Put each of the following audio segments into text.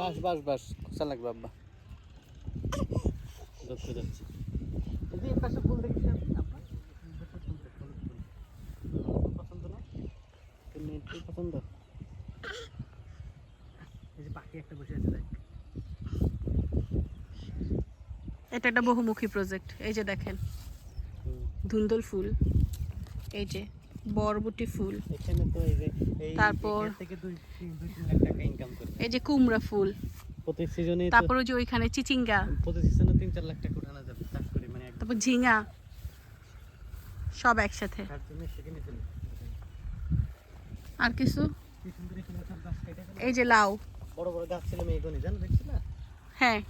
বাস বাস বাস। খোসা লাগবে আব্বা। ধরতে যাচ্ছি। এই পাশে ফুল দেখছি পছন্দ না পছন্দ। এই যে পাখি একটা বসে আছে দেখ। এটা একটা বহুমুখী প্রজেক্ট এই যে দেখেন। ধুন্দল ফুল। এই যে। বরবটি ফুল। তারপর- এই যে কুমড়া ফুল। প্রতি সিজনে তারপর ওই যে ওইখানে চিচিঙ্গা। প্রতি সিজনে তিন চার লাখ টাকা উঠানো যাবে চাষ করে মানে তারপর ঝিঙা। সব একসাথে। আর কিছু। এই যে লাউ। বড় বড় গাছ ছিল মেঘনি জানো দেখছিল? হ্যাঁ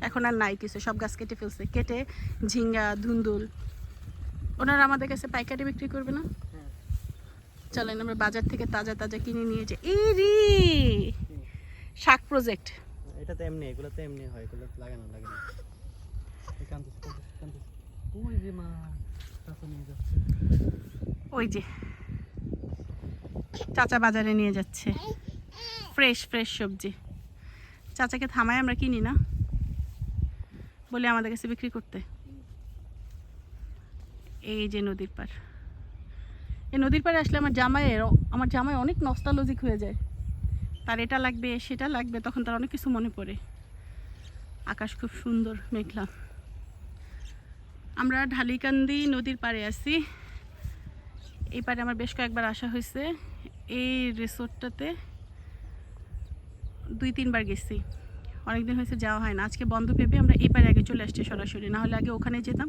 এখন আর নাই কিছু সব গাছ কেটে ফেলছে। কেটে ঝিঙ্গা ধুন্দুল। ওনারা আমাদের কাছে পাইকারি বিক্রি করবে না? চলেন আমরা বাজার থেকে তাজা তাজা কিনে নিয়ে যাই। এই রে! শাক প্রজেক্ট এটা তো এমনি এগুলো তো এমনি হয় এগুলো লাগানো লাগে না। ওই যে মা চাচা নিয়ে যাচ্ছে। ওই যে। চাচা বাজারে নিয়ে যাচ্ছে। ফ্রেশ ফ্রেশ সবজি। চাচাকে থামায় আমরা কিনি না। বলে আমাদের কাছে বিক্রি করতে। এই যে নদীর পার এই নদীর পাড়ে আসলে আমার জামাইয়ের আমার জামাই অনেক নস্টালজিক হয়ে যায়। তার এটা লাগবে, সেটা লাগবে, তখন তার অনেক কিছু মনে পড়ে। আকাশ খুব সুন্দর, মেঘলা। আমরা ঢালিকান্দি নদীর পাড়ে আছি। এই পারে আমার বেশ কয়েকবার আসা হয়েছে। এই রিসোর্টটাতে দুই, তিনবার গেছি। অনেকদিন হয়েছে যাওয়া হয় না। আজকে বন্ধ ভেবে আমরা এই পারে আগে চলে আসছি সরাসরি। না হলে আগে ওখানে যেতাম।